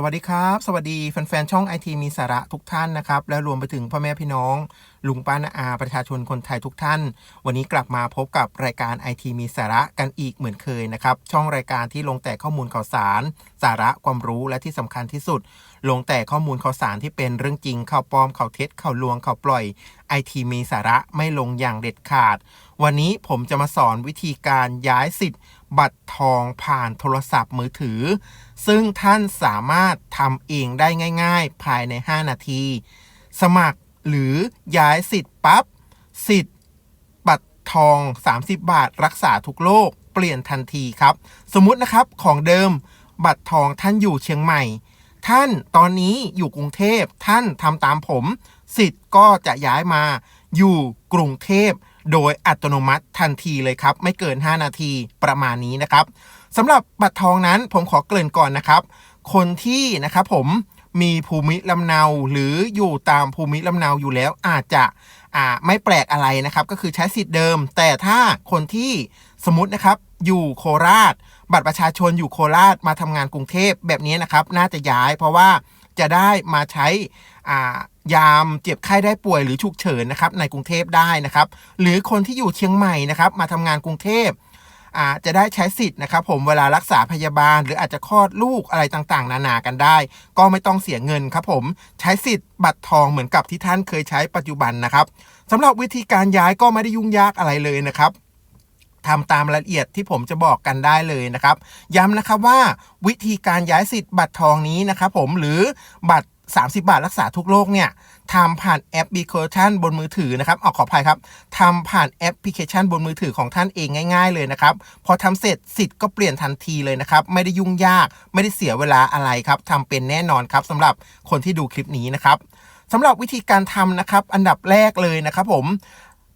สวัสดีครับ สวัสดีแฟนๆ ช่องไอทีมีสาระทุกท่านนะครับ และรวมไปถึงพ่อแม่พี่น้อง ลุงป้านาอาประชาชนคนไทยทุกท่าน วันนี้กลับมาพบกับรายการไอทีมีสาระกันอีกเหมือนเคยนะครับ ช่องรายการที่ลงแต่ข้อมูลข่าวสาร สาระความรู้และที่สำคัญที่สุด ลงแต่ข้อมูลข่าวสารที่เป็นเรื่องจริงข่าวปลอมข่าวเท็จข่าวลวงข่าวปล่อยไอทีมีสาระไม่ลงอย่างเด็ดขาด วันนี้ผมจะมาสอนวิธีการย้ายสิทธิ์ บัตรทองผ่านโทรศัพท์มือถือ ซึ่งท่านสามารถทำเองได้ง่าย ๆ ภายใน 5 นาที สมัครหรือย้ายสิทธิ์ปั๊บสิทธิ์ บัตรทอง 30 บาท รักษาทุกโรคเปลี่ยนทันทีครับ สมมุตินะครับของเดิม บัตรทองท่านอยู่เชียงใหม่ ท่านตอนนี้อยู่กรุงเทพท่านทำตามผม สิทธิ์ก็จะย้ายมาอยู่กรุงเทพ โดยอัตโนมัติทันทีเลยครับ ไม่เกิน 5 นาทีประมาณนี้นะครับสำหรับบัตรทองนั้นผมขอเกริ่นก่อนนะครับ คนที่นะครับผมมีภูมิลำเนาหรืออยู่ตามภูมิลำเนาอยู่แล้วอาจจะอ่าไม่แปลกอะไรนะครับ ก็คือใช้สิทธิ์เดิม แต่ถ้าคนที่สมมตินะครับอยู่โคราช บัตรประชาชนอยู่โคราชมาทำงานกรุงเทพแบบนี้นะครับ น่าจะย้ายเพราะว่าจะได้มาใช้อ่า ยามเจ็บไข้ได้ป่วยหรือฉุกเฉินนะครับในกรุงเทพได้นะครับ หรือคนที่อยู่เชียงใหม่นะครับมาทำงานกรุงเทพอ่าจะได้ใช้สิทธิ์นะครับ ผมเวลารักษาพยาบาล หรืออาจจะคลอดลูกอะไรต่างๆ นานากันได้ ก็ไม่ต้องเสียเงินครับผมใช้สิทธิ์บัตรทองเหมือนกับที่ท่านเคยใช้ปัจจุบันนะครับสำหรับวิธีการย้ายก็ไม่ได้ยุ่งยากอะไรเลยนะครับทำตามรายละเอียดที่ผมจะบอกกันได้เลยนะครับ ย้ำนะครับว่าวิธีการย้ายสิทธิ์บัตรทองนี้นะครับผมหรือบัตร 30 บาทรักษาทุกโรคเนี่ยทำผ่านแอปพลิเคชันบนมือถือนะครับเอาขออภัยครับทำผ่านแอปพลิเคชันบนมือถือของท่านเองง่าย ๆ เลยนะครับ พอทำเสร็จสิทธิ์ก็เปลี่ยนทันทีเลยนะครับ ไม่ได้ยุ่งยาก ไม่ได้เสียเวลาอะไรครับทำเป็นแน่นอนครับสำหรับคนที่ดูคลิปนี้นะครับสำหรับวิธีการทำนะครับ อันดับแรกเลยนะครับผม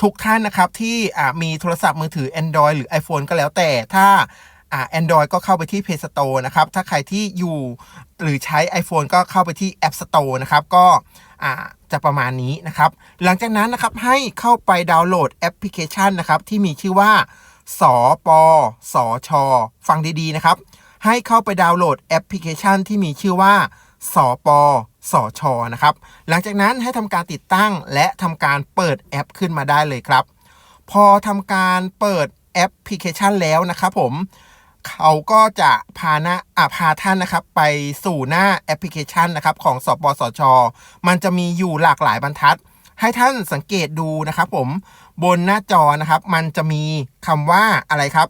ทุกท่านนะครับที่มีโทรศัพท์มือถือ Android หรือ iPhone ก็แล้วแต่ถ้า อ่า Android ก็เข้าไปที่ Play Store นะครับ ถ้าใครที่อยู่หรือใช้ iPhone ก็เข้าไปที่ App Store นะครับ ก็อ่าจะประมาณนี้นะครับ หลังจากนั้นนะครับให้เข้าไปดาวน์โหลดแอปพลิเคชันนะครับ ที่มีชื่อว่า สปสช ฟังดีๆนะครับ ให้เข้าไปดาวน์โหลดแอปพลิเคชันที่มีชื่อว่า สปสชนะครับ หลังจากนั้นให้ทำการติดตั้งและทำการเปิดแอปขึ้นมาได้เลยครับ พอทำการเปิดแอปพลิเคชันแล้วนะครับผม เขาก็จะพาหน้าอะพาท่านนะครับ ไปสู่หน้าแอปพลิเคชันนะครับ ของสปสช มันจะมีอยู่หลากหลายบรรทัด ให้ท่านสังเกตดูนะครับ ผมบนหน้าจอนะครับ มันจะมีคำว่าอะไรครับ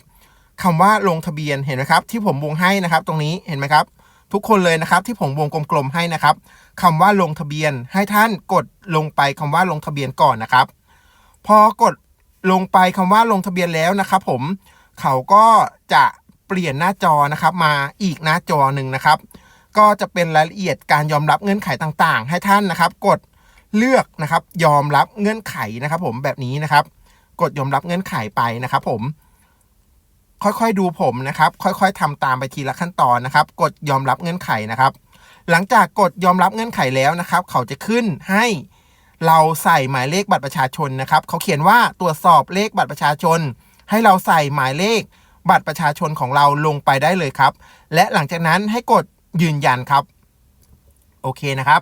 คำว่าลงทะเบียนเห็นไหมครับ ที่ผมวงให้นะครับ ตรงนี้เห็นไหมครับ ทุกคนเลยนะครับ ที่ผมวงกลมๆให้นะครับคำว่าลงทะเบียนให้ท่านกดลงไปคำว่าลงทะเบียนก่อนนะครับ พอกดลงไปคำว่าลงทะเบียนแล้วนะครับ ผมเขาก็จะ ปลี่ยนหน้าจอนะครับมาอีกหน้าจอหนึ่งนะครับ ก็จะเป็นรายละเอียดการยอมรับเงื่อนไขต่างๆ ให้ท่านนะครับ กดเลือกนะครับยอมรับเงื่อนไขนะครับ ผมแบบนี้นะครับ กดยอมรับเงื่อนไขไปนะครับ ผม ค่อยๆดูผมนะครับ ค่อยๆทำตามไปทีละขั้นตอนนะครับ กดยอมรับเงื่อนไขนะครับ หลังจากกดยอมรับเงื่อนไขแล้วนะครับ เขาจะขึ้นให้เราใส่หมายเลขบัตรประชาชนนะครับ เขาเขียนว่าตรวจสอบเลขบัตรประชาชน ให้เราใส่หมายเลข บัตรประชาชนของเราลงไปได้เลยครับ และหลังจากนั้นให้กดยืนยันครับ โอเคนะครับ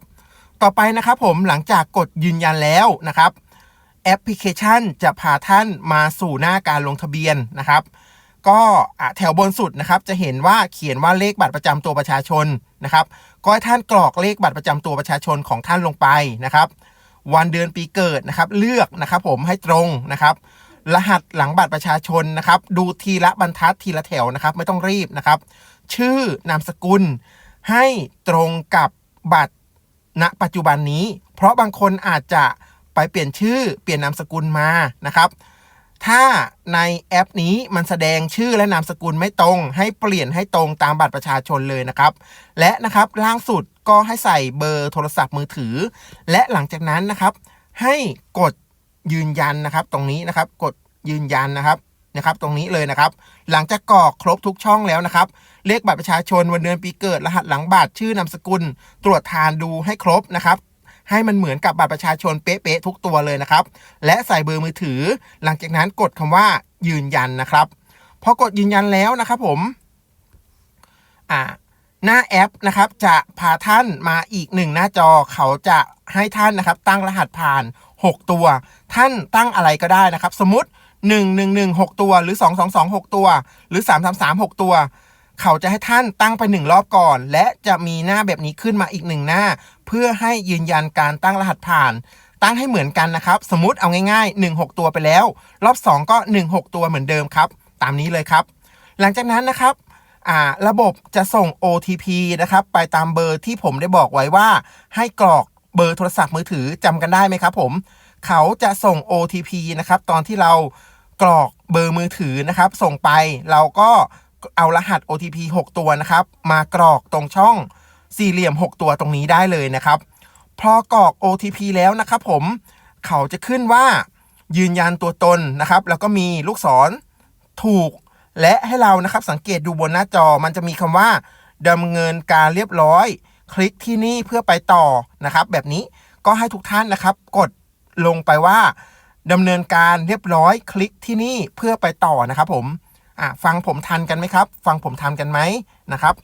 ต่อไปนะครับผมหลังจากกดยืนยันแล้วนะครับ แอปพลิเคชันจะพาท่านมาสู่หน้าการลงทะเบียนนะครับ ก็แถวบนสุดนะครับ จะเห็นว่าเขียนว่าเลขบัตรประจำตัวประชาชนนะครับ ก็ให้ท่านกรอกเลขบัตรประจำตัวประชาชนของท่านลงไปนะครับ วันเดือนปีเกิดนะครับ เลือกนะครับ ผมให้ตรงนะครับ รหัสหลังบัตรประชาชนนะครับ ดูทีละบรรทัดทีละแถวนะครับ ไม่ต้องรีบนะครับ ชื่อนามสกุล ให้ตรงกับบัตรณปัจจุบันนี้ เพราะบางคนอาจจะไปเปลี่ยนชื่อเปลี่ยนนามสกุลมานะครับ ถ้าในแอปนี้มันแสดงชื่อและนามสกุลไม่ตรง ให้เปลี่ยนให้ตรงตามบัตรประชาชนเลยนะครับ และนะครับล่างสุดก็ให้ใส่เบอร์โทรศัพท์มือถือ และหลังจากนั้นนะครับ ให้กด ยืนยันนะครับ ตรงนี้นะครับ กดยืนยันนะครับนะครับ ตรงนี้เลยนะครับ หลังจากกรอกครบทุกช่องแล้วนะครับ เลขบัตรประชาชนวันเดือนปีเกิดรหัสหลังบัตรชื่อนามสกุล ตรวจทานดูให้ครบนะครับให้มันเหมือนกับบัตรประชาชนเป๊ะๆทุกตัวเลยนะครับ และใส่เบอร์มือถือ หลังจากนั้นกดคำว่ายืนยันนะครับ พอกดยืนยันแล้วนะครับผมอ่าหน้าแอปนะครับจะพาท่านมาอีกหนึ่งหน้าจอเขาจะให้ท่านนะครับ ตั้งรหัสผ่าน 6 ตัว ท่านตั้งอะไรก็ได้นะครับ สมมติ 1 1 1 6 ตัว หรือ 2 2 2 6 ตัว หรือ 3 3 3 6 ตัว เขาจะให้ท่านตั้งไปหนึ่งรอบก่อน และจะมีหน้าแบบนี้ขึ้นมาอีกหนึ่งหน้า เพื่อให้ยืนยันการตั้งรหัสผ่านตั้งให้เหมือนกันนะครับ สมมติเอาง่ายๆ 1 6 ตัวไปแล้ว รอบ 2 ก็ 1 6 ตัวเหมือนเดิมครับ ตามนี้เลยครับ หลังจากนั้นนะครับระบบจะส่ง OTP นะครับ ไปตามเบอร์ที่ผมได้บอกไว้ว่า ให้กรอก เบอร์โทรศัพท์มือถือจำกันได้ไหมครับผม เขาจะส่ง OTP นะครับตอนที่เรากรอกเบอร์มือถือนะครับ ส่งไปเราก็เอารหัส OTP 6 ตัวนะครับ มากรอกตรงช่องสี่เหลี่ยม 6 ตัวตรงนี้ได้เลยนะครับ พอกรอก OTP แล้วนะครับผมเขาจะขึ้นว่ายืนยันตัวตนนะครับ แล้วก็มีลูกศรถูก และให้เรานะครับสังเกตดูบนหน้าจอมันจะมีคำว่าดำเนินการเรียบร้อย คลิกที่นี่เพื่อไปต่อนะครับ แบบนี้ก็ให้ทุกท่านนะครับ กดลงไปว่าดำเนินการเรียบร้อยคลิกที่นี่เพื่อไปต่อนะครับผมอะฟังผมทันกันไหมครับ ฟังผมทันกันไหมนะครับ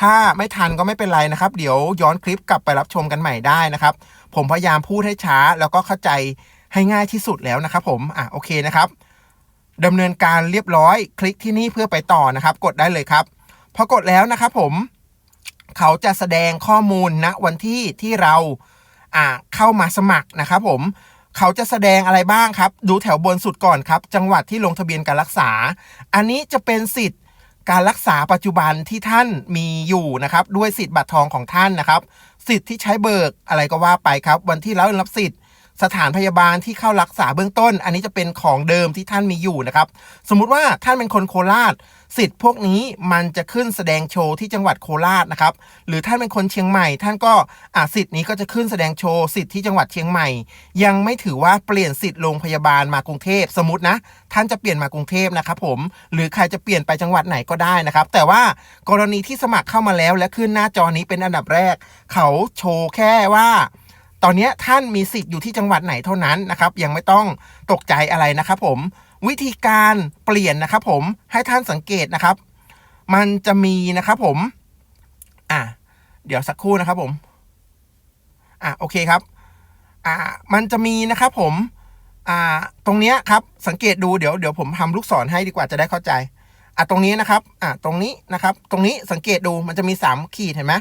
ถ้าไม่ทันก็ไม่เป็นไรนะครับ เดี๋ยวย้อนคลิปกลับไปรับชมกันใหม่ได้นะครับ ผมพยายามพูดให้ช้าแล้วก็เข้าใจให้ง่ายที่สุดแล้วนะครับ ผมอะโอเคนะครับดำเนินการเรียบร้อย คลิกที่นี่เพื่อไปต่อนะครับ กดได้เลยครับ พอกดแล้วนะครับผม เขาจะแสดงข้อมูลณวันที่ที่เราอ่าเข้ามาสมัครนะครับผมเขาจะแสดงอะไรบ้างครับ ดูแถวบนสุดก่อนครับ จังหวัดที่ลงทะเบียนการรักษา อันนี้จะเป็นสิทธิ์การรักษาปัจจุบันที่ท่านมีอยู่นะครับ ด้วยสิทธิ์บัตรทองของท่านนะครับ สิทธิ์ที่ใช้เบิกอะไรก็ว่าไปครับ วันที่เล้รับสิทธิ์ สถานพยาบาลที่เข้ารักษาเบื้องต้น อันนี้จะเป็นของเดิมที่ท่านมีอยู่นะครับ สมมุติว่าท่านเป็นคนโคราช สิทธิ์พวกนี้มันจะขึ้นแสดงโชว์ที่จังหวัดโคราชนะครับ หรือท่านเป็นคนเชียงใหม่ ท่านก็อาสิทธิ์นี้ก็จะขึ้นแสดงโชว์สิทธิ์ที่จังหวัดเชียงใหม่ ยังไม่ถือว่าเปลี่ยนสิทธิ์โรงพยาบาลมากรุงเทพสมมตินะ ท่านจะเปลี่ยนมากรุงเทพนะครับผมหรือใครจะเปลี่ยนไปจังหวัดไหนก็ได้นะครับ แต่ว่ากรณีที่สมัครเข้ามาแล้วและขึ้นหน้าจอนี้เป็นอันดับแรก เขาโชว์แค่ว่า ตอนนี้ท่านมีสิทธิ์อยู่ที่จังหวัดไหนเท่านั้นนะครับ ยังไม่ต้องตกใจอะไรนะครับผมวิธีการเปลี่ยนนะครับผมให้ท่านสังเกตนะครับ มันจะมีนะครับผมอะเดี๋ยวสักครู่นะครับผมอะโอเคครับอ่ามันจะมีนะครับผมอ่าตรงเนี้ยครับสังเกตดูเดี๋ยวเดี๋ยวผมทำลูกศรให้ดีกว่าจะได้เข้าใจอะตรงนี้นะครับอะตรงนี้นะครับ ตรงนี้สังเกตดูมันจะมีสามขีดเห็นไหม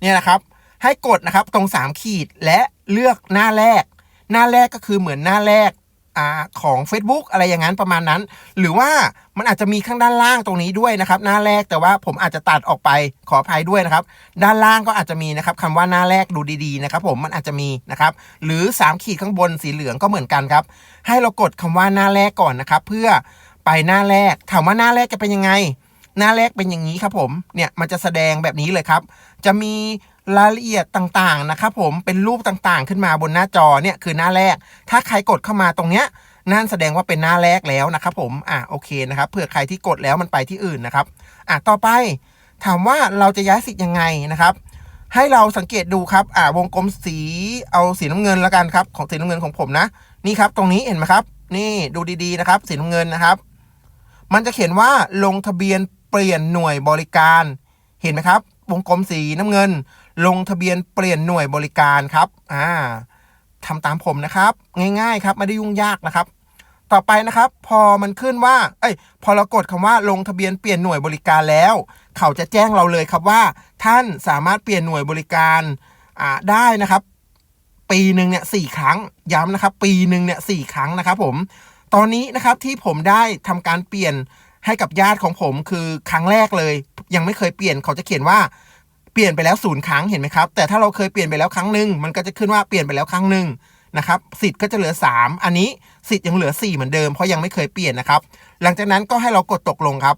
เนี่ยนะครับ ให้กดนะครับตรง 3 ขีดและ เลือกหน้าแรก หน้าแรกก็คือเหมือนหน้าแรกอ่าของ Facebook อะไรอย่างนั้นประมาณนั้น หรือว่ามันอาจจะมีข้างด้านล่างตรงนี้ด้วยนะครับ หน้าแรกแต่ว่าผมอาจจะตัดออกไปขออภัยด้วยนะครับ ด้านล่างก็อาจจะมีนะครับคำว่าหน้าแรกดูดีๆนะครับผมมันอาจจะมีนะครับหรือ 3 ขีดข้างบนสีเหลืองก็เหมือนกันครับ ให้เรากดคำว่าหน้าแรกก่อนนะครับ เพื่อไปหน้าแรกถามว่าหน้าแรกจะเป็นยังไง หน้าแรกเป็นอย่างนี้ครับผมเนี่ยมันจะแสดงแบบนี้เลยครับ จะมี รายละเอียดต่างๆนะครับผมเป็นรูปต่างๆ ขึ้นมาบนหน้าจอเนี่ยคือหน้าแรก ถ้าใครกดเข้ามาตรงเนี้ยนั่นแสดงว่าเป็นหน้าแรกแล้วนะครับผมอะโอเคนะครับเผื่อใครที่กดแล้วมันไปที่อื่นนะครับอะต่อไป ถามว่าเราจะย้ายสิทธิ์ยังไงนะครับให้เราสังเกตดูครับ อ่าวงกลมสีเอาสีน้ำเงินแล้วกันครับ ของสีน้ำเงินของผมนะ นี่ครับ ตรงนี้เห็นไหมครับ นี่ดูดีๆนะครับ สีน้ำเงินนะครับ มันจะเขียนว่าลงทะเบียนเปลี่ยนหน่วยบริการ เห็นไหมครับ วงกลมสีน้ำเงิน ลงทะเบียนเปลี่ยนหน่วยบริการครับอ่าทำตามผมนะครับ ง่ายๆครับไม่ได้ยุ่งยากนะครับ ต่อไปนะครับ พอมันขึ้นว่า เอ้ย พอเรากดคำว่าลงทะเบียนเปลี่ยนหน่วยบริการแล้ว เขาจะแจ้งเราเลยครับว่า ท่านสามารถเปลี่ยนหน่วยบริการอ่าได้นะครับ ปีหนึ่งเนี่ยสี่ครั้งย้ำนะครับ ปีหนึ่งเนี่ยสี่ครั้งนะครับ ผม ตอนนี้นะครับที่ผมได้ทำการเปลี่ยนให้กับญาติของผมคือครั้งแรกเลย ยังไม่เคยเปลี่ยนเขาจะเขียนว่า เปลี่ยนไปแล้วศูนย์ครั้งเห็นไหมครับ แต่ถ้าเราเคยเปลี่ยนไปแล้วครั้งหนึ่งมันก็จะขึ้นว่าเปลี่ยนไปแล้วครั้งหนึ่งนะครับสิทธิ์ก็จะเหลือ 3 อันนี้สิทธิ์ยังเหลือ 4 เหมือนเดิมเพราะยังไม่เคยเปลี่ยนนะครับ หลังจากนั้นก็ให้เรากดตกลงครับ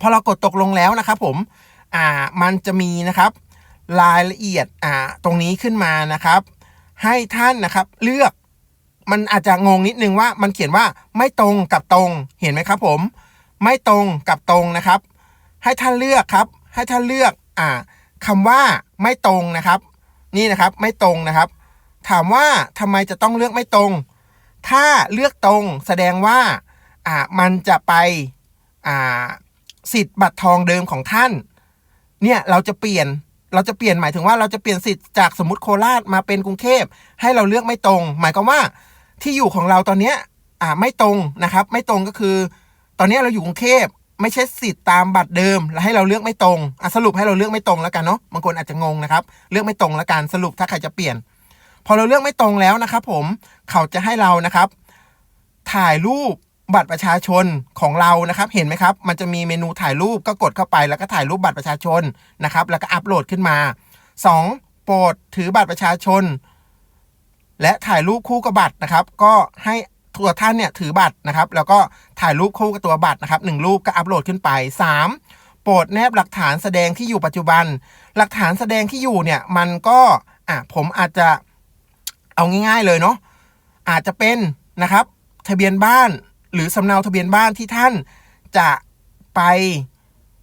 พอเรากดตกลงแล้วนะครับ ผมอ่ามันจะมีนะครับ รายละเอียดอ่าตรงนี้ขึ้นมานะครับ ให้ท่านนะครับเลือกมันอาจจะงงนิดนึงว่ามันเขียนว่าไม่ตรงกับตรงเห็นไหมครับ ผม ไม่ตรงกับตรงนะครับ ให้ท่านเลือกครับ ให้ท่านเลือก อ่าคำว่าไม่ตรงนะครับ นี่นะครับไม่ตรงนะครับ ถามว่าทำไมจะต้องเลือกไม่ตรง ถ้าเลือกตรงแสดงว่าอ่ามันจะไปอ่าสิทธิ์บัตรทองเดิมของท่าน เนี่ยเราจะเปลี่ยนเราจะเปลี่ยนหมายถึงว่าเราจะเปลี่ยนสิทธิ์จากสมมติโคราชมาเป็นกรุงเทพให้เราเลือกไม่ตรง หมายความว่าที่อยู่ของเราตอนเนี้ยอ่าไม่ตรงนะครับ ไม่ตรงก็คือ ตอนนี้เราอยู่กรุงเทพ ไม่ใช่สิทธิ์ตามบัตรเดิม แล้วให้เราเลือกไม่ตรงอะสรุปให้เราเลือกไม่ตรงแล้วกันเนาะบางคนอาจจะงงนะครับ เลือกไม่ตรงแล้วกันสรุปถ้าใครจะเปลี่ยน พอเราเลือกไม่ตรงแล้วนะครับ ผมเขาจะให้เรานะครับ ถ่ายรูปบัตรประชาชนของเรานะครับ เห็นไหมครับ มันจะมีเมนูถ่ายรูปก็กดเข้าไป แล้วก็ถ่ายรูปบัตรประชาชนนะครับ แล้วก็อัปโหลดขึ้นมา 2. โปรดถือบัตรประชาชน และถ่ายรูปคู่กับบัตรนะครับ ก็ให้ ตัวท่านเนี่ยถือบัตรนะครับ แล้วก็ถ่ายรูปคู่กับตัวบัตรนะครับหนึ่งรูปก็อัปโหลดขึ้นไป 3. โปรดแนบหลักฐานแสดงที่อยู่ปัจจุบัน หลักฐานแสดงที่อยู่เนี่ยมันก็อะผมอาจจะเอาง่าย ๆเลยเนาะอาจจะเป็นนะครับ ทะเบียนบ้านหรือสำเนาทะเบียนบ้านที่ท่านจะไป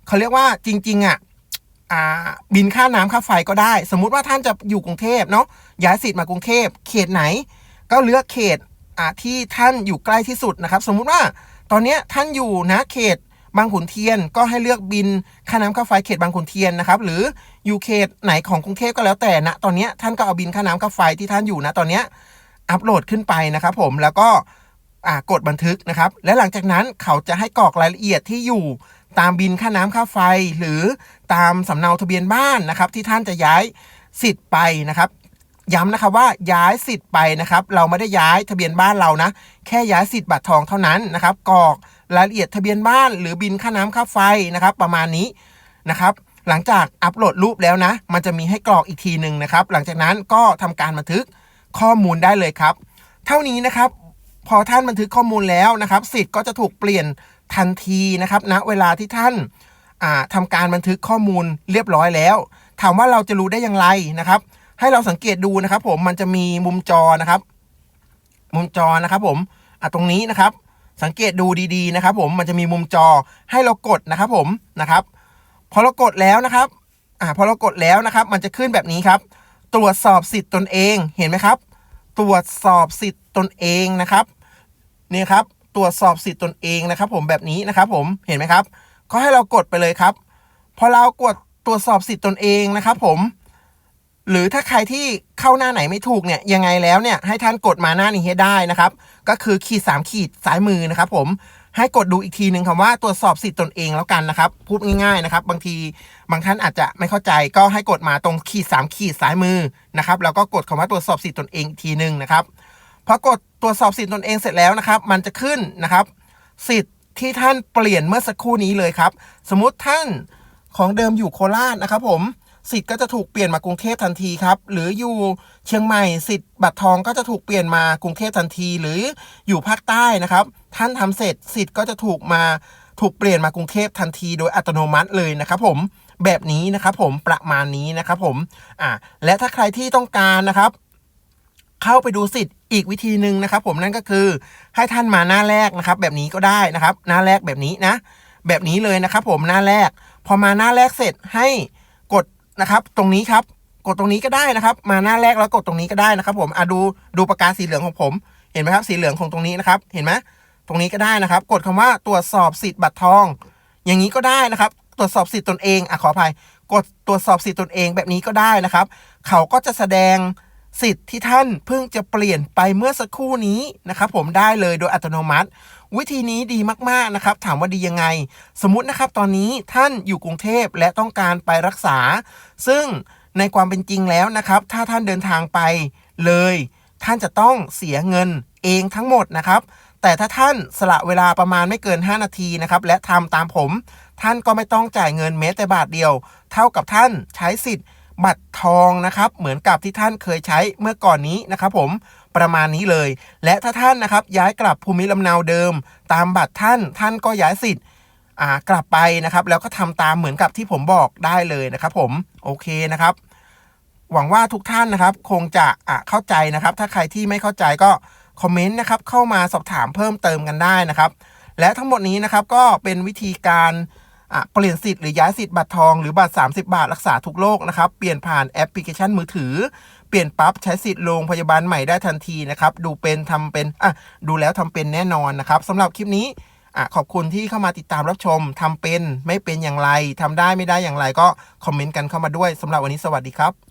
เขาเรียกว่าจริงๆอะอ่าบินค่าน้ำค่าไฟก็ได้ สมมุติว่าท่านจะอยู่กรุงเทพเนาะย้ายสิทธิ์มากรุงเทพ เขตไหน ก็เลือกเขต ที่ท่านอยู่ใกล้ที่สุดนะครับ สมมุติว่าตอนนี้ท่านอยู่นะเขตบางขุนเทียนก็ให้เลือกบินค่าน้ำค่าไฟเขตบางขุนเทียนนะครับหรืออยู่เขตไหนของกรุงเทพก็แล้วแต่นะตอนนี้ท่านก็เอาบินค่าน้ำค่าไฟที่ท่านอยู่นะตอนนี้อัปโหลดขึ้นไปนะครับ ผมแล้วก็กดบันทึกนะครับ และหลังจากนั้นเขาจะให้กรอกรายละเอียดที่อยู่ตามบินค่าน้ำค่าไฟ หรือตามสำเนาทะเบียนบ้านนะครับ ที่ท่านจะย้ายสิทธิ์ไปนะครับ ย้ำนะครับว่าย้ายสิทธิ์ไปนะครับ เราไม่ได้ย้ายทะเบียนบ้านเรานะ แค่ย้ายสิทธิ์บัตรทองเท่านั้นนะครับกรอกรายละเอียดทะเบียนบ้านหรือบินค่าน้ำค่าไฟนะครับ ประมาณนี้นะครับ หลังจากอัปโหลดรูปแล้วนะ มันจะมีให้กรอกอีกทีหนึ่งนะครับ หลังจากนั้นก็ทำการบันทึกข้อมูลได้เลยครับ เท่านี้นะครับ พอท่านบันทึกข้อมูลแล้วนะครับ สิทธิ์ก็จะถูกเปลี่ยนทันทีนะครับณนะเวลาที่ท่านอ่าทำการบันทึกข้อมูลเรียบร้อยแล้ว ถามว่าเราจะรู้ได้อย่างไรนะครับ ให้เราสังเกตดูนะครับ ผมมันจะมีมุมจอนะครับ มุมจอนะครับ ผมอะตรงนี้นะครับ สังเกตดูดีๆนะครับ ผมมันจะมีมุมจอให้เรากดนะครับ ผมนะครับ พอเรากดแล้วนะครับอ่าพอเรากดแล้วนะครับ มันจะขึ้นแบบนี้ครับ ตรวจสอบสิทธิ์ตนเองเห็นไหมครับ ตรวจสอบสิทธิ์ตนเองนะครับนี่ครับ ตรวจสอบสิทธิ์ตนเองนะครับ ผมแบบนี้นะครับ ผมเห็นไหมครับก็ให้เรากดไปเลยครับ พอเรากดตรวจสอบสิทธิ์ตนเองนะครับ ผม หรือถ้าใครที่เข้าหน้าไหนไม่ถูกเนี่ยยังไงแล้วเนี่ยให้ท่านกดมาหน้านี้ให้ได้นะครับ ก็คือขีด 3 ขีดซ้ายมือนะครับ ผมให้กดดูอีกทีหนึ่งคำว่าตรวจสอบสิทธิ์ตนเองแล้วกันนะครับพูดง่ายๆนะครับ บางทีบางท่านอาจจะไม่เข้าใจก็ให้กดมาตรงขีด 3 ขีดซ้ายมือนะครับแล้วก็กดคำว่าตรวจสอบสิทธิ์ตนเองอีกทีหนึ่งนะครับพอกดตรวจสอบสิทธิ์ตนเองเสร็จแล้วนะครับ มันจะขึ้นนะครับ สิทธิ์ที่ท่านเปลี่ยนเมื่อสักครู่นี้เลยครับ สมมติท่านของเดิมอยู่โคราชนะครับ ผม สิทธิ์ก็จะถูกเปลี่ยนมากรุงเทพทันทีครับ หรืออยู่เชียงใหม่สิทธิ์บัตรทองก็จะถูกเปลี่ยนมากรุงเทพทันที หรืออยู่ภาคใต้นะครับ ท่านทำเสร็จสิทธิ์ก็จะถูกมาถูกเปลี่ยนมากรุงเทพทันทีโดยอัตโนมัติเลยนะครับ ผมแบบนี้นะครับ ผมประมาณนี้นะครับ ผมอ่าและถ้าใครที่ต้องการนะครับ เข้าไปดูสิทธิ์อีกวิธีหนึ่งนะครับ ผมนั่นก็คือให้ท่านมาหน้าแรกนะครับ แบบนี้ก็ได้นะครับ หน้าแรกแบบนี้นะ แบบนี้เลยนะครับ ผมหน้าแรก พอมาหน้าแรกเสร็จให้ นะครับ ตรงนี้ครับ กดตรงนี้ก็ได้นะครับ มาหน้าแรกแล้วกดตรงนี้ก็ได้นะครับ ผมอะดูดูปากกาสีเหลืองของผม เห็นไหมครับ สีเหลืองของตรงนี้นะครับ เห็นไหมตรงนี้ก็ได้นะครับ กดคำว่าตรวจสอบสิทธิ์บัตรทอง อย่างนี้ก็ได้นะครับ ตรวจสอบสิทธิ์ตนเองอะขออภัย กดตรวจสอบสิทธิ์ตนเองแบบนี้ก็ได้นะครับ เขาก็จะแสดงสิทธิ์ที่ท่านเพิ่งจะเปลี่ยนไปเมื่อสักครู่นี้นะครับ ผมได้เลยโดยอัตโนมัติ วิธีนี้ดีมากๆนะครับ ถามว่าดียังไง สมมตินะครับตอนนี้ท่านอยู่กรุงเทพและต้องการไปรักษา ซึ่งในความเป็นจริงแล้วนะครับ ถ้าท่านเดินทางไปเลย ท่านจะต้องเสียเงินเองทั้งหมดนะครับแต่ถ้าท่านสละเวลาประมาณไม่เกิน 5 นาทีนะครับและทำตามผม ท่านก็ไม่ต้องจ่ายเงินแม้แต่บาทเดียว เท่ากับท่านใช้สิทธิ์ บัตรทองนะครับ เหมือนกับที่ท่านเคยใช้เมื่อก่อนนี้นะครับผม ประมาณนี้เลย และถ้าท่านนะครับย้ายกลับภูมิลำเนาเดิม ตามบัตรท่านท่านก็ย้ายสิทธิ์กลับไปนะครับ แล้วก็ทำตามเหมือนกับที่ผมบอกได้เลยนะครับ ผมโอเคนะครับ หวังว่าทุกท่านนะครับ คงจะะเข้าใจนะครับ ถ้าใครที่ไม่เข้าใจก็คอมเมนต์นะครับเข้ามาสอบถามเพิ่มเติมกันได้นะครับ และทั้งหมดนี้นะครับก็เป็นวิธีการเปลี่ยนสิทธิ์หรือย้ายสิทธิ์บัตรทองหรือบัตร 30 บาทรักษาทุกโรคนะครับ เปลี่ยนผ่านแอปพลิเคชันมือถือ เปลี่ยนปั๊บใช้สิทธิ์โรงพยาบาลใหม่ได้ทันทีนะครับ ดูเป็นทำเป็นอะดูแล้วทำเป็นแน่นอนนะครับสำหรับคลิปนี้อะขอบคุณที่เข้ามาติดตามรับชมทำเป็นไม่เป็นอย่างไรทำได้ไม่ได้อย่างไรก็คอมเมนต์กันเข้ามาด้วยสำหรับวันนี้สวัสดีครับ